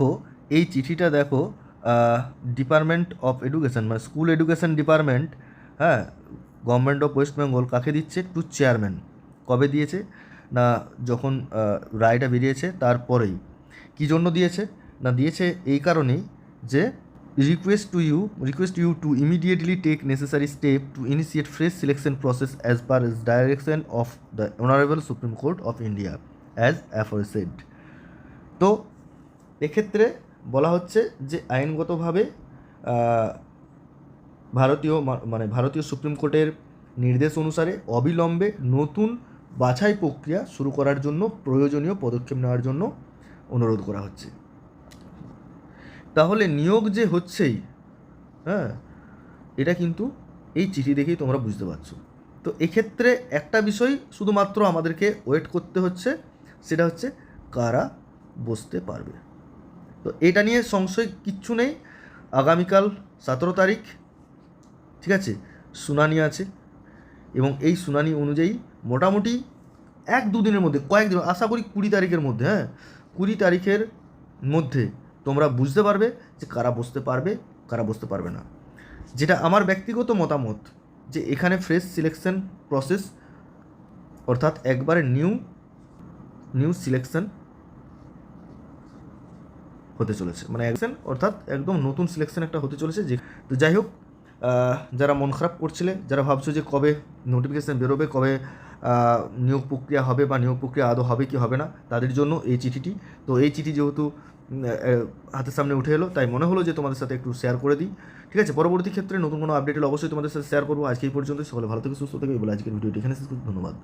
দেখো, এই চিঠিটা দেখো ডিপার্টমেন্ট অফ এডুকেশন মানে স্কুল এডুকেশন ডিপার্টমেন্ট হ্যাঁ গভর্নমেন্ট অফ ওয়েস্ট বেঙ্গল কাকে দিচ্ছে? টু চেয়ারম্যান কবে দিয়েছে? না, যখন রায়টা বেরিয়েছে, তারপরেই। কী জন্য দিয়েছে? না, দিয়েছে এই কারণেই যে request to you request you to immediately take necessary step to initiate fresh selection process as per is direction of the honourable Supreme Court of India as aforesaid তো এক্ষেত্রে বলা হচ্ছে যে আইনগতভাবে ভারতীয় মানে ভারতীয় সুপ্রিম কোর্টের নির্দেশ অনুসারে অবিলম্বে নতুন বাছাই প্রক্রিয়া শুরু করার জন্য প্রয়োজনীয় পদক্ষেপ নেওয়ার জন্য অনুরোধ করা হচ্ছে। তাহলে নিয়োগ যে হচ্ছেই হ্যাঁ এটা কিন্তু এই চিঠি দেখেই তোমরা বুঝতে পারছ। তো এক্ষেত্রে একটা বিষয় শুধুমাত্র আমাদেরকে ওয়েট করতে হচ্ছে, সেটা হচ্ছে কারা বসতে পারবে। তো এটা নিয়ে সংশয় কিচ্ছু নেই। আগামীকাল সতেরো তারিখ, ঠিক আছে? শুনানি আছে এবং এই শুনানি অনুযায়ী মোটামুটি এক দুদিনের মধ্যে কয়েকদিন আশা করি কুড়ি তারিখের মধ্যে হ্যাঁ? কুড়ি তারিখের মধ্যে তোমরা বুঝতে পারবে যে কারা বসতে পারবে, কারা বসতে পারবে না। যেটা আমার ব্যক্তিগত মতামত যে এখানে ফ্রেশ সিলেকশন প্রসেস অর্থাৎ একবারে নিউ নিউ সিলেকশন হতে চলেছে। মানে একশন অর্থাৎ একদম নতুন সিলেকশন একটা হতে চলেছে যে তো যাই হোক যারা মন খারাপ করছিলে, যারা ভাবছ যে কবে নোটিফিকেশান বেরোবে, কবে নিয়োগ প্রক্রিয়া হবে বা নিয়োগ প্রক্রিয়া আদৌ হবে কি হবে না, তাদের জন্য এই চিঠিটি। তো এই চিঠি যেহেতু হাতের সামনে উঠে এলো, তাই মনে হলো যে তোমাদের সাথে একটু শেয়ার করে দিই। ঠিক আছে, পরবর্তী ক্ষেত্রে নতুন কোনো আপডেট হলে অবশ্যই তোমাদের সাথে শেয়ার করব। আজকে এই পর্যন্ত সকলে ভালো থেকে সুস্থ থেকে বলে আজকের ভিডিওটি এখানে ধন্যবাদ।